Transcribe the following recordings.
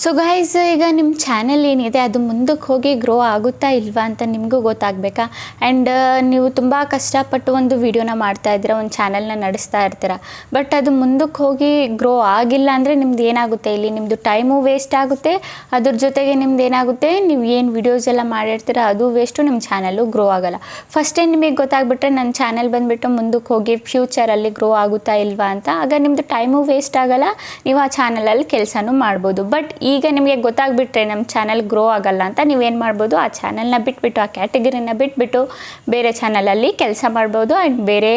So guys ಈಗ ನಿಮ್ಮ channel ಏನಿದೆ, ಅದು ಮುಂದಕ್ಕೆ ಹೋಗಿ ಗ್ರೋ ಆಗುತ್ತಾ ಇಲ್ವಾ ಅಂತ ನಿಮಗೂ ಗೊತ್ತಾಗಬೇಕಾ? ಆ್ಯಂಡ್ ನೀವು ತುಂಬ ಕಷ್ಟಪಟ್ಟು ಒಂದು ವಿಡಿಯೋನ ಮಾಡ್ತಾ ಇದ್ದೀರಾ, ಒಂದು ಚಾನೆಲ್ನ ನಡೆಸ್ತಾ ಇರ್ತೀರ? ಬಟ್ ಅದು ಮುಂದಕ್ಕೆ ಹೋಗಿ ಗ್ರೋ ಆಗಿಲ್ಲ ಅಂದರೆ ನಿಮ್ದು ಏನಾಗುತ್ತೆ ಇಲ್ಲಿ? ನಿಮ್ಮದು ಟೈಮು ವೇಸ್ಟ್ ಆಗುತ್ತೆ, ಅದ್ರ ಜೊತೆಗೆ ನಿಮ್ದು ಏನಾಗುತ್ತೆ? ನೀವು ಏನು ವಿಡಿಯೋಸ್ ಎಲ್ಲ ಮಾಡಿರ್ತೀರ, ಅದು ವೇಸ್ಟು ನಿಮ್ಮ ಚಾನಲ್ಲು ಗ್ರೋ ಆಗಲ್ಲ. ಫಸ್ಟೇ ನಿಮಗೆ ಗೊತ್ತಾಗ್ಬಿಟ್ರೆ ನನ್ನ ಚಾನೆಲ್ ಬಂದುಬಿಟ್ಟು ಮುಂದಕ್ಕೆ ಹೋಗಿ ಫ್ಯೂಚರಲ್ಲಿ ಗ್ರೋ ಆಗುತ್ತಾ ಇಲ್ವಾ ಅಂತ? ಆಗ ನಿಮ್ಮದು ಟೈಮು ವೇಸ್ಟ್ ಆಗಲ್ಲ, ನೀವು ಆ ಚಾನಲಲ್ಲಿ ಕೆಲಸನೂ ಮಾಡ್ಬೋದು. ಬಟ್ ಈಗ ನಿಮಗೆ ಗೊತ್ತಾಗ್ಬಿಟ್ರೆ ನಮ್ಮ ಚಾನಲ್ ಗ್ರೋ ಆಗಲ್ಲ ಅಂತ ನೀವೇನು ಮಾಡ್ಬೋದು? ಆ ಚಾನಲ್ನ ಬಿಟ್ಬಿಟ್ಟು, ಆ ಕ್ಯಾಟಗರಿನ ಬಿಟ್ಬಿಟ್ಟು ಬೇರೆ ಚಾನಲಲ್ಲಿ ಕೆಲಸ ಮಾಡ್ಬೋದು ಆ್ಯಂಡ್ ಬೇರೆ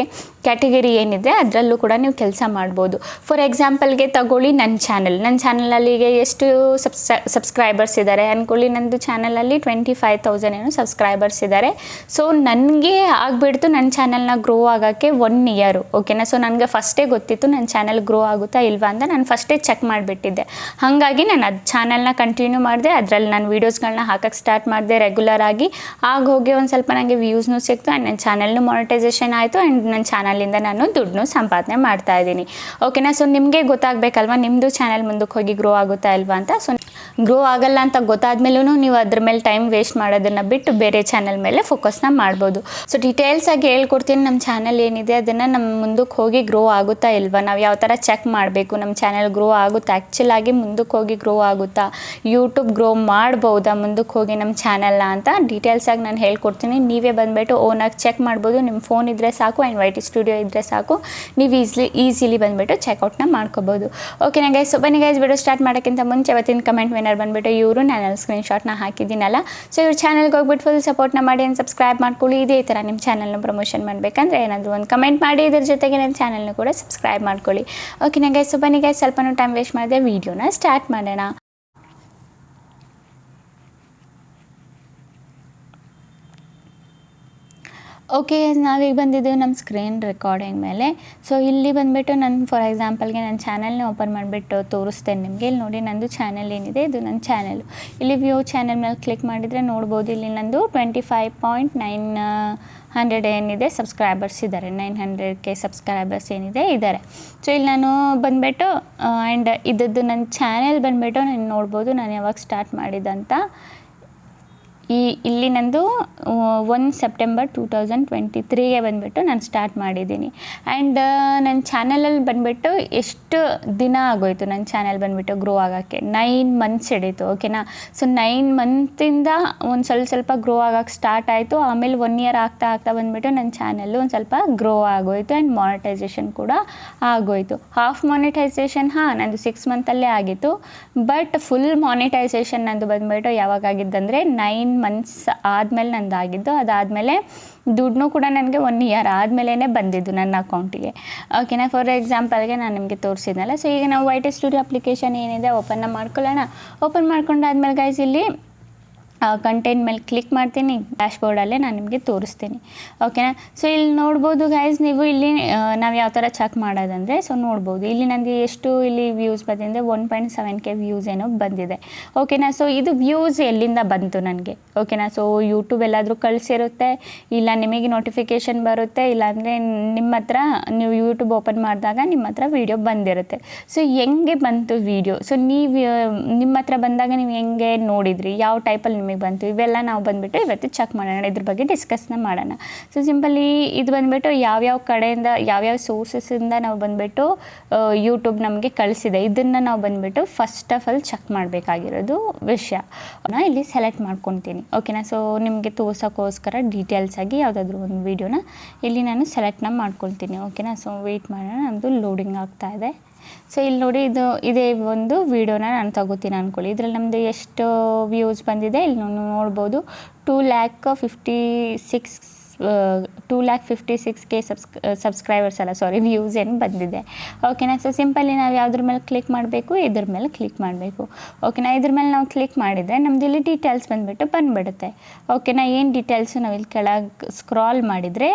ಕ್ಯಾಟಗರಿ ಏನಿದೆ ಅದರಲ್ಲೂ ಕೂಡ ನೀವು ಕೆಲಸ ಮಾಡ್ಬೋದು. ಫಾರ್ ಎಕ್ಸಾಂಪಲ್ಗೆ ತಗೊಳ್ಳಿ ನನ್ನ ಚಾನಲ್ ನನ್ನ ಚಾನಲಲ್ಲಿಗೆ ಎಷ್ಟು ಸಬ್ಸ್ ಸಬ್ಸ್ಕ್ರೈಬರ್ಸ್ ಇದ್ದಾರೆ ಅಂದ್ಕೊಳ್ಳಿ ನಂದು ಚಾನಲಲ್ಲಿ ಟ್ವೆಂಟಿ ಫೈವ್ ತೌಸಂಡ್ ಏನೋ ಸಬ್ಸ್ಕ್ರೈಬರ್ಸ್ ಇದ್ದಾರೆ ಸೊ ನನಗೆ ಆಗಿಬಿಡ್ತು ನನ್ನ ಚಾನಲ್ನ ಗ್ರೋ ಆಗೋಕ್ಕೆ ಒನ್ ಇಯರು ಓಕೆನಾ ಸೊ ನನಗೆ ಫಸ್ಟೇ ಗೊತ್ತಿತ್ತು ನನ್ನ ಚಾನಲ್ ಗ್ರೋ ಆಗುತ್ತಾ ಇಲ್ವಾ ಅಂತ ನಾನು ಫಸ್ಟೇ ಚೆಕ್ ಮಾಡಿಬಿಟ್ಟಿದ್ದೆ. ಹಾಗಾಗಿ ನಾನು ಅದು ಚಾನಲ್ನ ಕಂಟಿನ್ಯೂ ಮಾಡಿದೆ, ಅದರಲ್ಲಿ ನಾನು ವೀಡಿಯೋಸ್ಗಳನ್ನ ಹಾಕಕ್ಕೆ ಸ್ಟಾರ್ಟ್ ಮಾಡಿದೆ ರೆಗ್ಯುಲರ್ ಆಗಿ. ಆಗ ಹೋಗಿ ಒಂದು ಸ್ವಲ್ಪ ನನಗೆ ವ್ಯೂಸ್ನೂ ಸಿಕ್ತು ಆ್ಯಂಡ್ ನನ್ನ ಚಾನಲ್ನು ಮಾನಿಟೈಸೇಷನ್ ಆಯಿತು ಆ್ಯಂಡ್ ನನ್ನ ಚಾನಲಿಂದ ನಾನು ದುಡ್ಡನ್ನು ಸಂಪಾದನೆ ಮಾಡ್ತಾ ಇದ್ದೀನಿ. ಓಕೆನಾ ಸೊ ನಿಮಗೆ ಗೊತ್ತಾಗಬೇಕಲ್ವಾ ನಿಮ್ಮದು ಚಾನಲ್ ಮುಂದಕ್ಕೆ ಹೋಗಿ ಗ್ರೋ ಆಗುತ್ತಾ ಇಲ್ವಾ ಅಂತ? ಸೊ ಗ್ರೋ ಆಗಲ್ಲ ಅಂತ ಗೊತ್ತಾದ್ಮೇಲೂ ನೀವು ಅದ್ರ ಮೇಲೆ ಟೈಮ್ ವೇಸ್ಟ್ ಮಾಡೋದನ್ನು ಬಿಟ್ಟು ಬೇರೆ ಚಾನಲ್ ಮೇಲೆ ಫೋಕಸ್ನ ಮಾಡ್ಬೋದು. ಸೊ ಡೀಟೇಲ್ಸ್ ಆಗಿ ಹೇಳ್ಕೊಡ್ತೀನಿ ನಮ್ಮ ಚಾನಲ್ ಏನಿದೆ ಅದನ್ನು ನಮ್ಮ ಮುಂದಕ್ಕೆ ಹೋಗಿ ಗ್ರೋ ಆಗುತ್ತಾ ಇಲ್ವಾ? ನಾವು ಯಾವ ಥರ ಚೆಕ್ ಮಾಡಬೇಕು ನಮ್ಮ ಚಾನಲ್ ಗ್ರೋ ಆಗುತ್ತಾ? ಆ್ಯಕ್ಚುಲಾಗಿ ಮುಂದಕ್ಕೆ ಹೋಗಿ ಗ್ರೋ ಆಗುತ್ತಾ? ಯೂಟ್ಯೂಬ್ ಗ್ರೋ ಮಾಡ್ಬೋದಾ ಮುಂದಕ್ಕೆ ಹೋಗಿ ನಮ್ಮ ಚಾನಲ್ನ ಅಂತ ಡೀಟೇಲ್ಸ್ ಆಗಿ ನಾನು ಹೇಳ್ಕೊಡ್ತೀನಿ. ನೀವೇ ಬಂದುಬಿಟ್ಟು ಓನಾಗಿ ಚೆಕ್ ಮಾಡ್ಬೋದು. ನಿಮ್ಮ ಫೋನ್ ಇದ್ದರೆ ಸಾಕು ಆ್ಯಂಡ್ ಇಸ್ ಟಿ ಸ್ಟುಡಿಯೋ ಇದ್ದರೆ ಸಾಕು. ನೀವು ಈಸ್ಲಿ ಈಸಿಲಿ ಬಂದುಬಿಟ್ಟು ಚೆಕ್ಔಟ್ನ ಮಾಡ್ಕೋಬೋದು. ಓಕೆನಾ ಗೈಸ್ ಸೊ ಬನ್ನಿ ಗೈಸ್ ವಿಡಿಯೋ ಸ್ಟಾರ್ಟ್ ಮಾಡೋಕ್ಕಿಂತ ಮುಂಚೆ ಅವತ್ತಿನ ಕಮೆಂಟ್ ವಿನರ್ ಬಂದುಬಿಟ್ಟು ಇವರು. ನಾನು ಸ್ಕ್ರೀನ್ಶಾಟ್ನ ಹಾಕಿದ್ದೀನಲ್ಲ. ಸೊ ಇವ್ರ ಚಾನಲ್ಗೆ ಹೋಗ್ಬಿಟ್ಟು ಫುಲ್ ಸಪೋರ್ಟ್ನ ಮಾಡಿ ಏನು ಸಬ್ಸ್ಕ್ರೈಬ್ ಮಾಡ್ಕೊಳ್ಳಿ. ಇದೇ ಥರ ನಿಮ್ಮ ಚಾನಲ್ನ ಪ್ರಮೋಷನ್ ಮಾಡಬೇಕಂದ್ರೆ ಏನಾದರೂ ಒಂದು ಕಮೆಂಟ್ ಮಾಡಿ, ಇದ್ರ ಜೊತೆಗೆ ನನ್ನ ಚಾನಲ್ನ ಕೂಡ ಸಬ್ಸ್ಕ್ರೈಬ್ ಮಾಡ್ಕೊಳ್ಳಿ. ಓಕೆನಾ ನಂಗೆ ಸೊ ಬನ್ನಿ ಗೈಸ್ ಸ್ವಲ್ಪನೂ ಟೈಮ್ ವೇಸ್ಟ್ ಮಾಡಿದೆ ವೀಡಿಯೋನ ಸ್ಟಾರ್ಟ್ ಮಾಡೋಣ. ಓಕೆ ನಾವೀಗ ಬಂದಿದ್ದೀವಿ ನಮ್ಮ ಸ್ಕ್ರೀನ್ ರೆಕಾರ್ಡಿಂಗ್ ಮೇಲೆ. ಸೊ ಇಲ್ಲಿ ಬಂದುಬಿಟ್ಟು ನಾನು ಫಾರ್ ಎಕ್ಸಾಂಪಲ್ಗೆ ನನ್ನ ಚಾನಲ್ನ ಓಪನ್ ಮಾಡಿಬಿಟ್ಟು ತೋರಿಸ್ತೇನೆ ನಿಮಗೆ. ಇಲ್ಲಿ ನೋಡಿ ನಂದು ಚಾನಲ್ ಏನಿದೆ, ಇದು ನನ್ನ ಚಾನಲ್ ಇಲ್ಲಿ ವ್ಯೂ ಚಾನಲ್ ಮೇಲೆ ಕ್ಲಿಕ್ ಮಾಡಿದರೆ ನೋಡ್ಬೋದು, ಇಲ್ಲಿ ನಂದು twenty five point nine hundred ಏನಿದೆ ಸಬ್ಸ್ಕ್ರೈಬರ್ಸ್ ಇದ್ದಾರೆ. ನೈನ್ ಹಂಡ್ರೆಡ್ ಕೆ ಸಬ್ಸ್ಕ್ರೈಬರ್ಸ್ ಏನಿದೆ, ಇದ್ದಾರೆ. ಸೊ ಇಲ್ಲಿ ನಾನು ಬಂದುಬಿಟ್ಟು ಆ್ಯಂಡ್ ಇದ್ದದ್ದು ನನ್ನ ಚಾನೆಲ್ ಬಂದುಬಿಟ್ಟು ನಾನು ನೋಡ್ಬೋದು, ನಾನು ಯಾವಾಗ ಸ್ಟಾರ್ಟ್ ಮಾಡಿದಂತ. ಈ ಇಲ್ಲಿ ನಂದು one September two thousand twenty ತ್ರೀಗೆ ಬಂದುಬಿಟ್ಟು ನಾನು ಸ್ಟಾರ್ಟ್ ಮಾಡಿದ್ದೀನಿ. ಆ್ಯಂಡ್ ನನ್ನ ಚಾನಲಲ್ಲಿ ಬಂದುಬಿಟ್ಟು ಎಷ್ಟು ದಿನ ಆಗೋಯ್ತು ನನ್ನ ಚಾನಲ್ ಬಂದುಬಿಟ್ಟು ಗ್ರೋ ಆಗೋಕ್ಕೆ? ನೈನ್ ಮಂತ್ಸ್ ಹಿಡೀತು ಓಕೆನಾ ಸೊ ನೈನ್ ಮಂತಿಂದ ಒಂದು ಸ್ವಲ್ಪ ಸ್ವಲ್ಪ ಗ್ರೋ ಆಗೋಕ್ಕೆ ಸ್ಟಾರ್ಟ್ ಆಯಿತು. ಆಮೇಲೆ ಒನ್ ಇಯರ್ ಆಗ್ತಾ ಆಗ್ತಾ ಬಂದುಬಿಟ್ಟು ನನ್ನ ಚಾನಲ್ಲು ಒಂದು ಸ್ವಲ್ಪ ಗ್ರೋ ಆಗೋಯ್ತು ಆ್ಯಂಡ್ ಮಾನಿಟೈಸೇಷನ್ ಕೂಡ ಆಗೋಯ್ತು. ಹಾಫ್ ಮಾನಿಟೈಸೇಷನ್ ಹಾಂ, ನಂದು ಸಿಕ್ಸ್ ಮಂತಲ್ಲೇ ಆಗಿತ್ತು. ಬಟ್ ಫುಲ್ ಮಾನಿಟೈಸೇಷನ್ ನಂದು ಬಂದುಬಿಟ್ಟು ಯಾವಾಗ ಆಗಿದ್ದಂದರೆ ನೈನ್ ಮಂತ್ಸ್ ಆದಮೇಲೆ ನಂದಾಗಿದ್ದು, ಅದಾದಮೇಲೆ ದುಡ್ಡು ಕೂಡ ನನಗೆ ಒನ್ ಇಯರ್ ಆದಮೇಲೆ ಬಂದಿದ್ದು ನನ್ನ ಅಕೌಂಟಿಗೆ ಓಕೆನಾ ಫಾರ್ ಎಕ್ಸಾಂಪಲ್ಗೆ ನಾನು ನಿಮಗೆ ತೋರಿಸಿದ್ನಲ್ಲ ಸೊ ಈಗ ನಾವು ವೈಟ್ ಸ್ಟುಡಿಯೋ ಅಪ್ಲಿಕೇಶನ್ ಏನಿದೆ ಓಪನ್ನ ಮಾಡ್ಕೊಳ್ಳೋಣ. ಓಪನ್ ಮಾಡ್ಕೊಂಡಾದ್ಮೇಲೆ ಗೈಸ್ ಇಲ್ಲಿ ಕಂಟೆಂಟ್ ಮೇಲೆ ಕ್ಲಿಕ್ ಮಾಡ್ತೀನಿ ಡ್ಯಾಶ್ ಬೋರ್ಡಲ್ಲೇ ನಾನು ನಿಮಗೆ ತೋರಿಸ್ತೀನಿ. ಓಕೆನಾ ಸೊ ಇಲ್ಲಿ ನೋಡ್ಬೋದು ಗೈಸ್ ನೀವು ಇಲ್ಲಿ ನಾವು ಯಾವ ಥರ ಚೆಕ್ ಮಾಡೋದಂದರೆ ಸೊ ನೋಡ್ಬೋದು. ಇಲ್ಲಿ ನನಗೆ ಎಷ್ಟು ಇಲ್ಲಿ ವ್ಯೂಸ್ ಬಂದಿದೆ one point seven K views ಏನೋ ಬಂದಿದೆ. ಓಕೆನಾ ಸೊ ಇದು ವ್ಯೂಸ್ ಎಲ್ಲಿಂದ ಬಂತು ನನಗೆ? ಓಕೆನಾ ಸೊ ಯೂಟ್ಯೂಬ್ ಎಲ್ಲಾದರೂ ಕಳಿಸಿರುತ್ತೆ, ಇಲ್ಲ ನಿಮಗೆ ನೋಟಿಫಿಕೇಷನ್ ಬರುತ್ತೆ ಇಲ್ಲಾಂದರೆ ನಿಮ್ಮ ಹತ್ರ, ನೀವು ಯೂಟ್ಯೂಬ್ ಓಪನ್ ಮಾಡಿದಾಗ ನಿಮ್ಮ ಹತ್ರ ವೀಡಿಯೋ ಬಂದಿರುತ್ತೆ. ಸೊ ಹೆಂಗೆ ಬಂತು ವೀಡಿಯೋ ಸೊ ನೀವು, ನಿಮ್ಮ ಹತ್ರ ಬಂದಾಗ ನೀವು ಹೆಂಗೆ ನೋಡಿದ್ರಿ? ಯಾವ ಟೈಪಲ್ಲಿ ನಿಮಗೆ ಬಂತು. ಇವೆಲ್ಲ ನಾವು ಬಂದುಬಿಟ್ಟು ಇವತ್ತು ಚೆಕ್ ಮಾಡೋಣ, ಇದ್ರ ಬಗ್ಗೆ ಡಿಸ್ಕಸ್ನ ಮಾಡೋಣ. ಸೊ ಸಿಂಪಲಿ ಇದು ಬಂದುಬಿಟ್ಟು ಯಾವ್ಯಾವ ಕಡೆಯಿಂದ, ಯಾವ್ಯಾವ ಸೋರ್ಸಸ್ಸಿಂದ ನಾವು ಬಂದುಬಿಟ್ಟು ಯೂಟ್ಯೂಬ್ ನಮಗೆ ಕಳಿಸಿದೆ. ಇದನ್ನು ನಾವು ಬಂದುಬಿಟ್ಟು ಫಸ್ಟ್ ಆಫ್ ಆಲ್ ಚೆಕ್ ಮಾಡಬೇಕಾಗಿರೋದು ವಿಷಯ. ನಾನು ಇಲ್ಲಿ ಸೆಲೆಕ್ಟ್ ಮಾಡ್ಕೊತೀನಿ. ಓಕೆನಾ ಸೊ ನಿಮಗೆ ತೋರ್ಸೋಕ್ಕೋಸ್ಕರ ಡೀಟೇಲ್ಸ್ ಆಗಿ ಯಾವುದಾದ್ರೂ ಒಂದು ವೀಡಿಯೋನ ಇಲ್ಲಿ ನಾನು ಸೆಲೆಕ್ಟ್ನ ಮಾಡ್ಕೊಳ್ತೀನಿ. ಓಕೆನಾ ಸೊ ವೆಯ್ಟ್ ಮಾಡೋಣ. ನಮ್ಮದು ಲೋಡಿಂಗ್ ಆಗ್ತಾ ಇದೆ. ಸೊ ಇಲ್ಲಿ ನೋಡಿ ಇದು, ಇದೇ ಒಂದು ವೀಡಿಯೋನ ನಾನು ತಗೋತೀನಿ ಅಂದ್ಕೊಳ್ಳಿ ಇದರಲ್ಲಿ ನಮ್ಮದು ಎಷ್ಟು ವ್ಯೂಸ್ ಬಂದಿದೆ. ಇಲ್ಲಿ ನೋಡ್ಬೋದು. Two lakh fifty six two lakh fifty six K subs subscribers ಅಲ್ಲ ಸಾರಿ ವ್ಯೂಸ್ ಏನು ಬಂದಿದೆ. ಓಕೆನಾ ಸೊ ಸಿಂಪಲ್ಲಿ ನಾವು ಯಾವುದ್ರ ಮೇಲೆ ಕ್ಲಿಕ್ ಮಾಡಬೇಕು, ಇದ್ರ ಮೇಲೆ ಕ್ಲಿಕ್ ಮಾಡಬೇಕು. ಓಕೆನಾ ಇದ್ರ ಮೇಲೆ ನಾವು ಕ್ಲಿಕ್ ಮಾಡಿದರೆ ನಮ್ದು ಇಲ್ಲಿ ಡೀಟೇಲ್ಸ್ ಬಂದುಬಿಟ್ಟು ಬಂದುಬಿಡುತ್ತೆ. ಓಕೆನಾ ಏನು ಡೀಟೇಲ್ಸು ನಾವು ಇಲ್ಲಿ ಕೆಳಗೆ ಸ್ಕ್ರಾಲ್ ಮಾಡಿದರೆ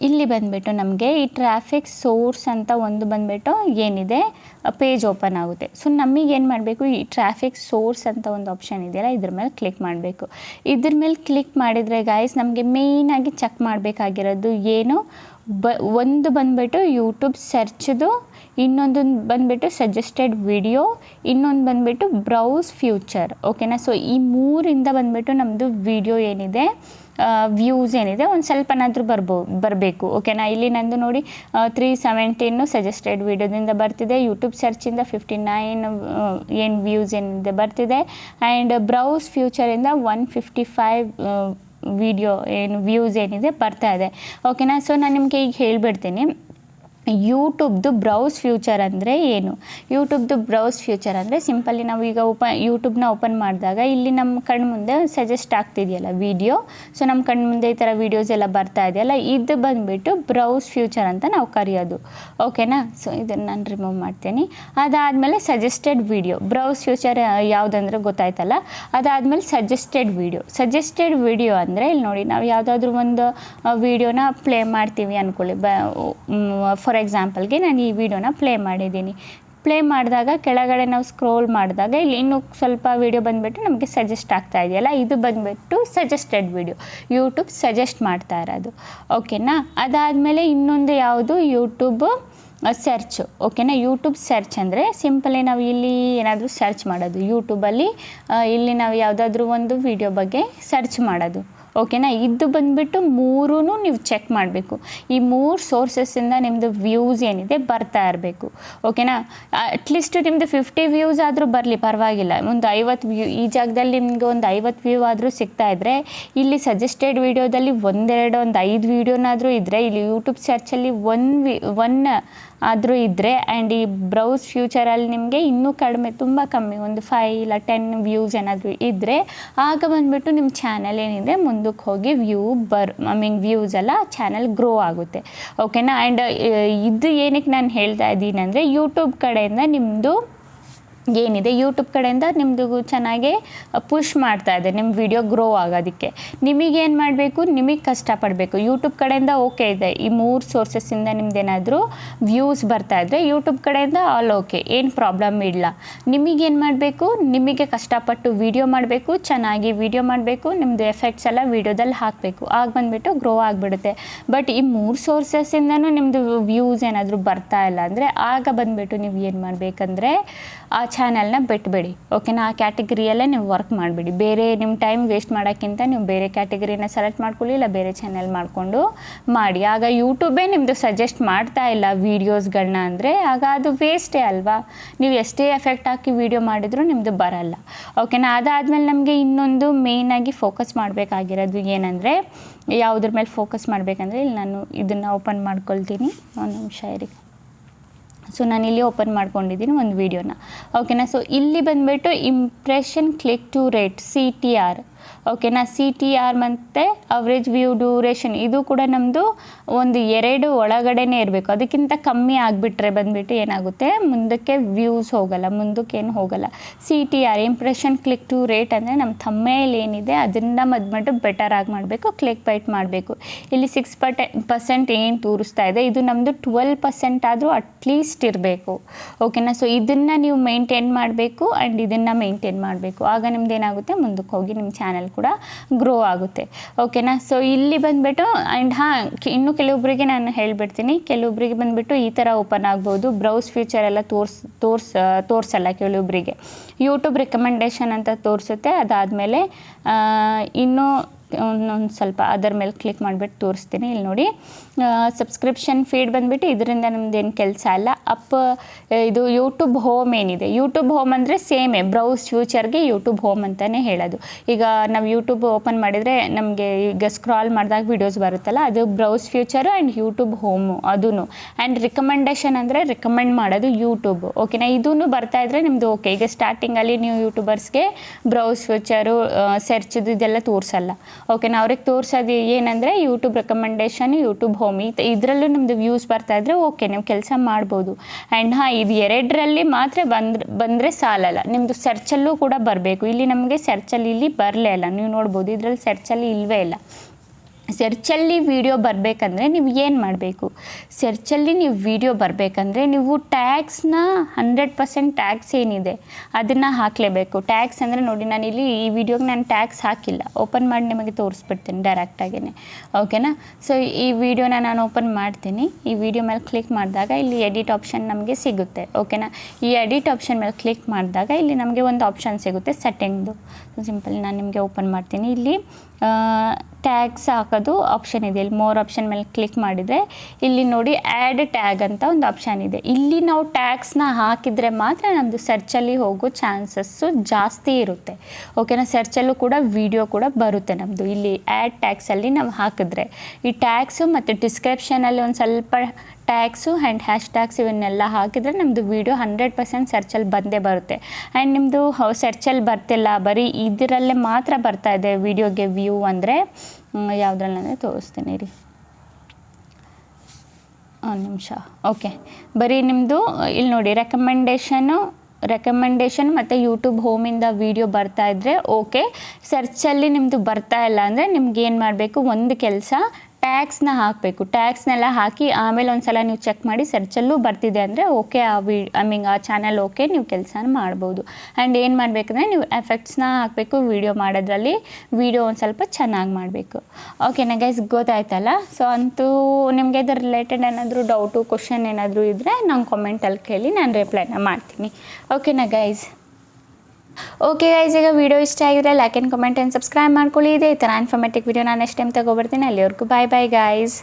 ಇಲ್ಲಿ ಬಂದುಬಿಟ್ಟು ನಮಗೆ ಈ ಟ್ರಾಫಿಕ್ ಸೋರ್ಸ್ ಅಂತ ಒಂದು ಬಂದುಬಿಟ್ಟು ಏನಿದೆ ಪೇಜ್ ಓಪನ್ ಆಗುತ್ತೆ. ಸೊ ಏನು ಮಾಡಬೇಕು? ಈ ಟ್ರಾಫಿಕ್ ಸೋರ್ಸ್ ಅಂತ ಒಂದು ಆಪ್ಷನ್ ಇದೆಯಲ್ಲ, ಇದ್ರ ಮೇಲೆ ಕ್ಲಿಕ್ ಮಾಡಬೇಕು. ಇದ್ರ ಮೇಲೆ ಕ್ಲಿಕ್ ಮಾಡಿದರೆ ಗಾಯ್ಸ್ ನಮಗೆ ಮೇಯ್ನಾಗಿ ಚೆಕ್ ಮಾಡಬೇಕಾಗಿರೋದು ಏನು? ಬ ಒಂದು ಬಂದುಬಿಟ್ಟು ಯೂಟ್ಯೂಬ್ ಸರ್ಚ್ದು ಇನ್ನೊಂದು ಬಂದುಬಿಟ್ಟು ಸಜೆಸ್ಟೆಡ್ ವಿಡಿಯೋ ಇನ್ನೊಂದು ಬಂದುಬಿಟ್ಟು ಬ್ರೌಸ್ ಫ್ಯೂಚರ್ ಓಕೆನಾ ಸೊ ಈ ಮೂರಿಂದ ಬಂದುಬಿಟ್ಟು ನಮ್ಮದು ವಿಡಿಯೋ ಏನಿದೆ ವ್ಯೂಸ್ ಏನಿದೆ, ಒಂದು ಸ್ವಲ್ಪನಾದರೂ ಬರ್ಬೋ ಬರಬೇಕು ಓಕೆನಾ ಇಲ್ಲಿ ನಂದು ನೋಡಿ ತ್ರೀ ಸೆವೆಂಟೀನು ಸಜೆಸ್ಟೆಡ್ ವಿಡಿಯೋದಿಂದ ಬರ್ತಿದೆ ಯೂಟ್ಯೂಬ್ ಸರ್ಚಿಂದ ಫಿಫ್ಟಿ ನೈನ್ ಏನು ವ್ಯೂಸ್ ಏನಿದೆ ಬರ್ತಿದೆ ಆ್ಯಂಡ್ ಬ್ರೌಸ್ ಫ್ಯೂಚರಿಂದ ಒನ್ ಫಿಫ್ಟಿ ಫೈವ್ ವಿಡಿಯೋ ಏನು ವ್ಯೂಸ್ ಏನಿದೆ ಬರ್ತಾ ಇದೆ. ಓಕೆನಾ ಸೊ ನಾನು ನಿಮಗೆ ಈಗ ಹೇಳ್ಬಿಡ್ತೀನಿ. ಯೂಟ್ಯೂಬ್ದು ಬ್ರೌಸ್ ಫ್ಯೂಚರ್ ಅಂದರೆ ಏನು? ಯೂಟ್ಯೂಬ್ದು ಬ್ರೌಸ್ ಫ್ಯೂಚರ್ ಅಂದರೆ ಸಿಂಪಲ್ಲಿ ನಾವು ಈಗ ಓಪ ಯೂಟ್ಯೂಬ್ನ ಓಪನ್ ಮಾಡಿದಾಗ ಇಲ್ಲಿ ನಮ್ಮ ಕಣ್ಣು ಮುಂದೆ ಸಜೆಸ್ಟ್ ಆಗ್ತಿದೆಯಲ್ಲ ವೀಡಿಯೋ. ಸೊ ನಮ್ಮ ಕಣ್ಣು ಮುಂದೆ ಈ ಥರ ವೀಡಿಯೋಸ್ ಎಲ್ಲ ಬರ್ತಾ ಇದೆಯಲ್ಲ, ಇದು ಬಂದುಬಿಟ್ಟು ಬ್ರೌಸ್ ಫ್ಯೂಚರ್ ಅಂತ ನಾವು ಕರೆಯೋದು. ಓಕೆನಾ? ಸೊ ಇದನ್ನು ನಾನು ರಿಮೂವ್ ಮಾಡ್ತೀನಿ. ಅದಾದಮೇಲೆ ಸಜೆಸ್ಟೆಡ್ ವೀಡಿಯೋ. ಬ್ರೌಸ್ ಫ್ಯೂಚರ್ ಯಾವುದಂದ್ರೆ ಗೊತ್ತಾಯ್ತಲ್ಲ, ಅದಾದಮೇಲೆ ಸಜೆಸ್ಟೆಡ್ ವೀಡಿಯೋ. ಸಜೆಸ್ಟೆಡ್ ವೀಡಿಯೋ ಅಂದರೆ ಇಲ್ಲಿ ನೋಡಿ, ನಾವು ಯಾವುದಾದ್ರೂ ಒಂದು ವೀಡಿಯೋನ ಪ್ಲೇ ಮಾಡ್ತೀವಿ ಅಂದ್ಕೊಳ್ಳಿ ಬ ಫಾರ್ ಎಕ್ಸಾಂಪಲ್ಗೆ ನಾನು ಈ ವಿಡಿಯೋನ ಪ್ಲೇ ಮಾಡಿದ್ದೀನಿ. ಪ್ಲೇ ಮಾಡಿದಾಗ ಕೆಳಗಡೆ ನಾವು ಸ್ಕ್ರೋಲ್ ಮಾಡಿದಾಗ ಇಲ್ಲಿ ಇನ್ನೂ ಸ್ವಲ್ಪ ವಿಡಿಯೋ ಬಂದುಬಿಟ್ಟು ನಮಗೆ ಸಜೆಸ್ಟ್ ಆಗ್ತಾ ಇದೆಯಲ್ಲ, ಇದು ಬಂದುಬಿಟ್ಟು ಸಜೆಸ್ಟೆಡ್ ವಿಡಿಯೋ ಯೂಟ್ಯೂಬ್ ಸಜೆಸ್ಟ್ ಮಾಡ್ತಾ ಇರೋದು. ಓಕೆನಾ ಅದಾದಮೇಲೆ ಇನ್ನೊಂದು ಯಾವುದು? ಯೂಟ್ಯೂಬ್ ಸರ್ಚ್ ಓಕೆನಾ ಯೂಟ್ಯೂಬ್ ಸರ್ಚ್ ಅಂದರೆ ಸಿಂಪಲಿ ನಾವು ಇಲ್ಲಿ ಏನಾದರೂ ಸರ್ಚ್ ಮಾಡೋದು. ಯೂಟ್ಯೂಬಲ್ಲಿ ಇಲ್ಲಿ ನಾವು ಯಾವುದಾದ್ರೂ ಒಂದು ವಿಡಿಯೋ ಬಗ್ಗೆ ಸರ್ಚ್ ಮಾಡೋದು. ಓಕೆನಾ ಇದು ಬಂದುಬಿಟ್ಟು ಮೂರೂ ನೀವು ಚೆಕ್ ಮಾಡಬೇಕು. ಈ ಮೂರು ಸೋರ್ಸಸ್ಸಿಂದ ನಿಮ್ಮದು ವ್ಯೂಸ್ ಏನಿದೆ ಬರ್ತಾ ಇರಬೇಕು. ಓಕೆನಾ ಅಟ್ಲೀಸ್ಟ್ ನಿಮ್ಮದು ಫಿಫ್ಟಿ ವ್ಯೂಸ್ ಆದರೂ ಬರಲಿ, ಪರವಾಗಿಲ್ಲ. ಒಂದು ಐವತ್ತು ವ್ಯೂ ಈ ಜಾಗದಲ್ಲಿ ನಿಮಗೆ ಒಂದು ಐವತ್ತು ವ್ಯೂ ಆದರೂ ಸಿಗ್ತಾ ಇದ್ದರೆ ಇಲ್ಲಿ ಸಜೆಸ್ಟೆಡ್ ವೀಡಿಯೋದಲ್ಲಿ ಒಂದೆರಡು, ಒಂದು ಐದು ವೀಡಿಯೋನಾದರೂ ಇದ್ದರೆ ಇಲ್ಲಿ ಯೂಟ್ಯೂಬ್ ಸರ್ಚಲ್ಲಿ ಒನ್ ವಿ ಒನ್ ಆದರೂ ಇದ್ದರೆ ಆ್ಯಂಡ್ ಈ ಬ್ರೌಸ್ ಫ್ಯೂಚರಲ್ಲಿ ನಿಮಗೆ ಇನ್ನೂ ಕಡಿಮೆ, ತುಂಬ ಕಮ್ಮಿ, ಒಂದು ಫೈ ಇಲ್ಲ ಟೆನ್ ವ್ಯೂಸ್ ಏನಾದರೂ ಇದ್ದರೆ ಆಗ ಬಂದುಬಿಟ್ಟು ನಿಮ್ಮ ಚಾನಲ್ ಏನಿದೆ, ಮುಂದಕ್ಕೆ ಹೋಗಿ ವ್ಯೂ ಬರ್ ಐ ಮೀನ್ ವ್ಯೂಸ್ ಎಲ್ಲ ಚಾನಲ್ ಗ್ರೋ ಆಗುತ್ತೆ. ಓಕೆನಾ ಆ್ಯಂಡ್ ಇದು ಏನಕ್ಕೆ ನಾನು ಹೇಳ್ತಾ ಇದ್ದೀನಿ ಅಂದರೆ ಯೂಟ್ಯೂಬ್ ಕಡೆಯಿಂದ ನಿಮ್ಮದು ಏನಿದೆ ಯೂಟ್ಯೂಬ್ ಕಡೆಯಿಂದ ನಿಮ್ಮದು ಚೆನ್ನಾಗಿ ಪುಷ್ ಮಾಡ್ತಾ ಇದೆ ನಿಮ್ಮ ವಿಡಿಯೋ ಗ್ರೋ ಆಗೋದಕ್ಕೆ. ನಿಮಗೇನು ಮಾಡಬೇಕು? ನಿಮಗೆ ಕಷ್ಟಪಡಬೇಕು ಯೂಟ್ಯೂಬ್ ಕಡೆಯಿಂದ ಓಕೆ ಇದೆ. ಈ ಮೂರು ಸೋರ್ಸಸ್ಸಿಂದ ನಿಮ್ದೇನಾದರೂ ವ್ಯೂಸ್ ಬರ್ತಾ ಇದ್ದರೆ ಯೂಟ್ಯೂಬ್ ಕಡೆಯಿಂದ ಆಲ್ ಓಕೆ ಏನು ಪ್ರಾಬ್ಲಮ್ ಇಲ್ಲ. ನಿಮಗೇನು ಮಾಡಬೇಕು? ನಿಮಗೆ ಕಷ್ಟಪಟ್ಟು ವಿಡಿಯೋ ಮಾಡಬೇಕು, ಚೆನ್ನಾಗಿ ವೀಡಿಯೋ ಮಾಡಬೇಕು ನಿಮ್ಮದು ಎಫೆಕ್ಟ್ಸ್ ಎಲ್ಲ ವೀಡಿಯೋದಲ್ಲಿ ಹಾಕಬೇಕು. ಆಗ ಬಂದುಬಿಟ್ಟು ಗ್ರೋ ಆಗಿಬಿಡುತ್ತೆ. ಬಟ್ ಈ ಮೂರು ಸೋರ್ಸಸ್ಸಿಂದನೂ ನಿಮ್ಮದು ವ್ಯೂಸ್ ಏನಾದರೂ ಬರ್ತಾ ಇಲ್ಲ ಅಂದರೆ ಆಗ ಬಂದುಬಿಟ್ಟು ನೀವು ಏನು ಮಾಡಬೇಕಂದ್ರೆ, ಆ ಚಾನಲ್ನ ಬಿಟ್ಬಿಡಿ ಓಕೆನಾ ಆ ಕ್ಯಾಟಗರಿಯಲ್ಲೇ ನೀವು ವರ್ಕ್ ಮಾಡಿಬಿಡಿ. ಬೇರೆ ನಿಮ್ಮ ಟೈಮ್ ವೇಸ್ಟ್ ಮಾಡೋಕ್ಕಿಂತ ನೀವು ಬೇರೆ ಕ್ಯಾಟಗರಿನ ಸೆಲೆಕ್ಟ್ ಮಾಡ್ಕೊಳ್ಳಿ, ಇಲ್ಲ ಬೇರೆ ಚಾನೆಲ್ ಮಾಡಿಕೊಂಡು ಮಾಡಿ. ಆಗ ಯೂಟ್ಯೂಬೇ ನಿಮ್ಮದು ಸಜೆಸ್ಟ್ ಮಾಡ್ತಾ ಇಲ್ಲ ವೀಡಿಯೋಸ್ಗಳನ್ನ ಅಂದರೆ, ಆಗ ಅದು ವೇಸ್ಟೇ ಅಲ್ವಾ? ನೀವು ಎಷ್ಟೇ ಎಫೆಕ್ಟ್ ಹಾಕಿ ವೀಡಿಯೋ ಮಾಡಿದರೂ ನಿಮ್ಮದು ಬರಲ್ಲ ಓಕೆನಾ ಅದಾದಮೇಲೆ ನಮಗೆ ಇನ್ನೊಂದು ಮೇಯ್ನಾಗಿ ಫೋಕಸ್ ಮಾಡಬೇಕಾಗಿರೋದು ಏನಂದರೆ, ಯಾವುದ್ರ ಮೇಲೆ ಫೋಕಸ್ ಮಾಡಬೇಕಂದ್ರೆ, ಇಲ್ಲಿ ನಾನು ಇದನ್ನು ಓಪನ್ ಮಾಡ್ಕೊಳ್ತೀನಿ. ಒಂದು ನಿಮಿಷ ಇರಿ. ಸೊ ಇಲ್ಲಿ ಓಪನ್ ಮಾಡ್ಕೊಂಡಿದ್ದೀನಿ ಒಂದು ವೀಡಿಯೋನ ಓಕೆನಾ ಸೊ ಇಲ್ಲಿ ಬಂದುಬಿಟ್ಟು impression click to rate C T R ಓಕೆನಾ ಸಿ ಟಿ ಆರ್ ಮತ್ತು ಅವ್ರೇಜ್ ವ್ಯೂ ಡ್ಯೂರೇಷನ್ ಇದು ಕೂಡ ನಮ್ಮದು ಒಂದು ಎರಡು ಒಳಗಡೆನೇ ಇರಬೇಕು. ಅದಕ್ಕಿಂತ ಕಮ್ಮಿ ಆಗಿಬಿಟ್ರೆ ಬಂದುಬಿಟ್ಟು ಏನಾಗುತ್ತೆ? ಮುಂದಕ್ಕೆ ವ್ಯೂಸ್ ಹೋಗಲ್ಲ ಮುಂದಕ್ಕೆ ಏನು ಹೋಗಲ್ಲ. C T R impression click to rate ಅಂದರೆ ನಮ್ಮ ಥಮ್ಮೇಲ್ ಏನಿದೆ, ಅದನ್ನು ಮದ್ಮಟ್ಟು ಬೆಟರ್ ಆಗಿ ಮಾಡಬೇಕು ಕ್ಲಿಕ್ ಬೈಟ್ ಮಾಡಬೇಕು. ಇಲ್ಲಿ ಸಿಕ್ಸ್ ಪರ್ಟೆ ಪರ್ಸೆಂಟ್ ಏನು ತೋರಿಸ್ತಾ ಇದೆ, ಇದು ನಮ್ಮದು ಟ್ವೆಲ್ ಪರ್ಸೆಂಟ್ ಆದರೂ ಅಟ್ಲೀಸ್ಟ್ ಇರಬೇಕು. ಓಕೆನಾ ಸೊ ಇದನ್ನು ನೀವು ಮೇಂಟೈನ್ ಮಾಡಬೇಕು ಆ್ಯಂಡ್ ಇದನ್ನು ಮೇಂಟೈನ್ ಮಾಡಬೇಕು. ಆಗ ನಿಮ್ದು ಏನಾಗುತ್ತೆ ಮುಂದಕ್ಕೆ ಹೋಗಿ ನಿಮ್ಮ ಚಾನಲ್ ಕೂಡ ಗ್ರೋ ಆಗುತ್ತೆ. ಓಕೆನಾ ಸೊ ಇಲ್ಲಿ ಬಂದುಬಿಟ್ಟು ಆ್ಯಂಡ್ ಹಾಂ ಇನ್ನು ಕೆಲವೊಬ್ಬರಿಗೆ ನಾನು ಹೇಳಿಬಿಡ್ತೀನಿ. ಕೆಲವೊಬ್ಬರಿಗೆ ಬಂದುಬಿಟ್ಟು ಈ ಥರ ಓಪನ್ ಆಗ್ಬೋದು. ಬ್ರೌಸ್ ಫ್ಯೂಚರ್ ಎಲ್ಲ ತೋರ್ಸ್ ತೋರ್ಸ್ ತೋರಿಸಲ್ಲ ಕೆಲವೊಬ್ಬರಿಗೆ ಯೂಟ್ಯೂಬ್ ರೆಕಮೆಂಡೇಷನ್ ಅಂತ ತೋರಿಸುತ್ತೆ. ಅದಾದಮೇಲೆ ಇನ್ನೂ ಒಂದೊಂದು ಸ್ವಲ್ಪ ಅದರ ಮೇಲೆ ಕ್ಲಿಕ್ ಮಾಡಿಬಿಟ್ಟು ತೋರಿಸ್ತೀನಿ. ಇಲ್ಲಿ ನೋಡಿ. ಸಬ್ಸ್ಕ್ರಿಪ್ಷನ್ ಫೀಡ್ ಬಂದುಬಿಟ್ಟು ಇದರಿಂದ ನಮ್ದೇನು ಕೆಲಸ ಅಲ್ಲ. ಅಪ್ ಇದು ಯೂಟ್ಯೂಬ್ ಹೋಮ್ ಏನಿದೆ? ಯೂಟ್ಯೂಬ್ ಹೋಮ್ ಅಂದರೆ ಸೇಮೇ ಬ್ರೌಸ್ ಫ್ಯೂಚರ್ಗೆ ಯೂಟ್ಯೂಬ್ ಹೋಮ್ ಅಂತಲೇ ಹೇಳೋದು. ಈಗ ನಾವು ಯೂಟ್ಯೂಬ್ ಓಪನ್ ಮಾಡಿದರೆ ನಮಗೆ ಈಗ ಸ್ಕ್ರಾಲ್ ಮಾಡಿದಾಗ ವೀಡಿಯೋಸ್ ಬರುತ್ತಲ್ಲ, ಅದು browse feature and YouTube home ಅದೂ ಆ್ಯಂಡ್ ರಿಕಮೆಂಡೇಷನ್ ಅಂದರೆ ರಿಕಮೆಂಡ್ ಮಾಡೋದು ಯೂಟ್ಯೂಬ್ ಓಕೆನಾ ಇದೂ ಬರ್ತಾ ಇದ್ದರೆ ನಿಮ್ಮದು ಓಕೆ ಈಗ ಸ್ಟಾರ್ಟಿಂಗಲ್ಲಿ ನೀವು ಯೂಟ್ಯೂಬರ್ಸ್ಗೆ ಬ್ರೌಸ್ ಫ್ಯೂಚರು ಸರ್ಚ್ದು ಇದೆಲ್ಲ ತೋರಿಸಲ್ಲ. ಓಕೆನಾ ಅವ್ರಿಗೆ ತೋರಿಸೋದು ಏನಂದರೆ ಯೂಟ್ಯೂಬ್ ರೆಕಮೆಂಡೇಷನ್ ಯೂಟ್ಯೂಬ್ ಈ ಇದರಲ್ಲೂ ನಮ್ಮದು ವ್ಯೂಸ್ ಬರ್ತಾ ಇದ್ದರೆ ಓಕೆ ನೀವು ಕೆಲಸ ಮಾಡ್ಬೋದು. ಆ್ಯಂಡ್ ಹಾಂ, ಇದು ಎರಡರಲ್ಲಿ ಮಾತ್ರ ಬಂದ್ರೆ ಬಂದರೆ ಸಾಲಲ್ಲ. ನಿಮ್ಮದು ಸರ್ಚಲ್ಲೂ ಕೂಡ ಬರಬೇಕು. ಇಲ್ಲಿ ನಮಗೆ ಸರ್ಚಲ್ಲಿ ಇಲ್ಲಿ ಬರಲೇ ಇಲ್ಲ. ನೀವು ನೋಡ್ಬೋದು, ಇದರಲ್ಲಿ ಸರ್ಚಲ್ಲಿ ಇಲ್ಲವೇ ಇಲ್ಲ. ಸರ್ಚಲ್ಲಿ ವಿಡಿಯೋ ಬರಬೇಕಂದ್ರೆ ನೀವು ಏನು ಮಾಡಬೇಕು? ಸರ್ಚಲ್ಲಿ ನೀವು ವಿಡಿಯೋ ಬರಬೇಕಂದ್ರೆ ನೀವು ಟ್ಯಾಕ್ಸ್ನ ಹಂಡ್ರೆಡ್ ಪರ್ಸೆಂಟ್ ಟ್ಯಾಕ್ಸ್ ಏನಿದೆ, ಅದನ್ನು ಹಾಕಲೇಬೇಕು. ಟ್ಯಾಕ್ಸ್ ಅಂದರೆ ನೋಡಿ, ನಾನು ಇಲ್ಲಿ ಈ ವಿಡಿಯೋಗೆ ನಾನು ಟ್ಯಾಕ್ಸ್ ಹಾಕಿಲ್ಲ. ಓಪನ್ ಮಾಡಿ ನಿಮಗೆ ತೋರಿಸ್ಬಿಡ್ತೀನಿ ಡೈರೆಕ್ಟಾಗೇ ಓಕೆನಾ ಸೊ ಈ ವಿಡಿಯೋನ ನಾನು ಓಪನ್ ಮಾಡ್ತೀನಿ. ಈ ವಿಡಿಯೋ ಮೇಲೆ ಕ್ಲಿಕ್ ಮಾಡಿದಾಗ ಇಲ್ಲಿ ಎಡಿಟ್ ಆಪ್ಷನ್ ನಮಗೆ ಸಿಗುತ್ತೆ. ಓಕೆನಾ ಈ ಎಡಿಟ್ ಆಪ್ಷನ್ ಮೇಲೆ ಕ್ಲಿಕ್ ಮಾಡಿದಾಗ ಇಲ್ಲಿ ನಮಗೆ ಒಂದು ಆಪ್ಷನ್ ಸಿಗುತ್ತೆ ಸೆಟ್ಟಿಂಗ್ದು ಸಿಂಪಲ್ ನಾನು ನಿಮಗೆ ಓಪನ್ ಮಾಡ್ತೀನಿ. ಇಲ್ಲಿ ಟ್ಯಾಗ್ಸ್ ಹಾಕೋದು ಆಪ್ಷನ್ ಇದೆ. ಇಲ್ಲಿ ಮೋರ್ ಆಪ್ಷನ್ ಮೇಲೆ ಕ್ಲಿಕ್ ಮಾಡಿದರೆ ಇಲ್ಲಿ ನೋಡಿ ಆ್ಯಡ್ ಟ್ಯಾಗ್ ಅಂತ ಒಂದು ಆಪ್ಷನ್ ಇದೆ. ಇಲ್ಲಿ ನಾವು ಟ್ಯಾಗ್ಸ್ನ ಹಾಕಿದರೆ ಮಾತ್ರ ನಮ್ಮದು ಸರ್ಚಲ್ಲಿ ಹೋಗೋ ಚಾನ್ಸಸ್ಸು ಜಾಸ್ತಿ ಇರುತ್ತೆ. ಓಕೆನಾ ಸರ್ಚಲ್ಲೂ ಕೂಡ ವಿಡಿಯೋ ಕೂಡ ಬರುತ್ತೆ ನಮ್ಮದು ಇಲ್ಲಿ ಆ್ಯಡ್ ಟ್ಯಾಗ್ಸಲ್ಲಿ ನಾವು ಹಾಕಿದ್ರೆ. ಈ ಟ್ಯಾಗ್ಸು ಮತ್ತು ಡಿಸ್ಕ್ರಿಪ್ಷನಲ್ಲಿ ಒಂದು ಸ್ವಲ್ಪ ಟ್ಯಾಗ್ಸು ಆ್ಯಂಡ್ ಹ್ಯಾಶ್ ಟ್ಯಾಗ್ಸ್ ಇವನ್ನೆಲ್ಲ ಹಾಕಿದರೆ ನಮ್ಮದು ವೀಡಿಯೋ ಹಂಡ್ರೆಡ್ ಪರ್ಸೆಂಟ್ ಸರ್ಚಲ್ಲಿ ಬಂದೇ ಬರುತ್ತೆ. ಆ್ಯಂಡ್ ನಿಮ್ಮದು ಸರ್ಚಲ್ಲಿ ಬರ್ತಿಲ್ಲ, ಬರೀ ಇದರಲ್ಲೇ ಮಾತ್ರ ಬರ್ತಾ ಇದೆ ವೀಡಿಯೋಗೆ ವ್ಯೂ ಅಂದರೆ ಯಾವುದ್ರಲ್ಲಿ ಅಂದರೆ ತೋರಿಸ್ತೀನಿ ರೀ ಒಂದು ನಿಮಿಷ. ಓಕೆ. ಬರೀ ನಿಮ್ಮದು ಇಲ್ಲಿ ನೋಡಿ ರೆಕಮೆಂಡೇಷನು ರೆಕಮೆಂಡೇಷನ್ ಮತ್ತು ಯೂಟ್ಯೂಬ್ ಹೋಮಿಂದ ವೀಡಿಯೋ ಬರ್ತಾ ಇದ್ದರೆ ಓಕೆ. ಸರ್ಚಲ್ಲಿ ನಿಮ್ಮದು ಬರ್ತಾ ಇಲ್ಲ ಅಂದರೆ ನಿಮ್ಗೆ ಏನು ಮಾಡಬೇಕು? ಒಂದು ಕೆಲಸ ಟ್ಯಾಗ್ಸ್ನ ಹಾಕಬೇಕು. ಟ್ಯಾಕ್ಸ್ನೆಲ್ಲ ಹಾಕಿ ಆಮೇಲೆ ಒಂದು ಸಲ ನೀವು ಚೆಕ್ ಮಾಡಿ ಸರ್ಚಲ್ಲೂ ಬರ್ತಿದೆ ಅಂದರೆ ಓಕೆ ಆ ವಿ, ಐ ಮೀನ್ ಆ ಚಾನಲ್ ಓಕೆ, ನೀವು ಕೆಲಸನ ಮಾಡ್ಬೋದು. ಆ್ಯಂಡ್ ಏನು ಮಾಡಬೇಕಂದ್ರೆ ನೀವು ಎಫೆಕ್ಟ್ಸ್ನ ಹಾಕಬೇಕು ವೀಡಿಯೋ ಮಾಡೋದ್ರಲ್ಲಿ. ವೀಡಿಯೋ ಒಂದು ಸ್ವಲ್ಪ ಚೆನ್ನಾಗಿ ಮಾಡಬೇಕು. ಓಕೆನಾ ಗೈಸ್ ಗೊತ್ತಾಯ್ತಲ್ಲ? ಸೊ ಅಂತೂ ನಿಮಗೆ ಇದ್ರ ರಿಲೇಟೆಡ್ ಏನಾದರೂ ಡೌಟು, ಕ್ವಶನ್ ಏನಾದರೂ ಇದ್ದರೆ ನಂಗೆ ಕಾಮೆಂಟಲ್ಲಿ ಕೇಳಿ ನಾನು ರಿಪ್ಲೈನ ಮಾಡ್ತೀನಿ. ಓಕೆನಾ ಗೈಸ್. ಓಕೆ ಗೈಸ್ ಈಗ ವಿಡಿಯೋ ಇಷ್ಟ ಆಗಿದ್ರೆ like and comment and subscribe ಮಾಡ್ಕೊಳ್ಳಿ. ಇದೆ ಥರ ಇನ್ಫಾರ್ಮೇಟಿವ್ ವಿಡಿಯೋ ನಾನು ನೆಕ್ಸ್ಟ್ ಟೈಮ್ ತಗೊಬರ್ತೀನಿ. ಅಲ್ಲಿವರೆಗೂ ಬಾಯ್ ಬಾಯ್ ಗೈಸ್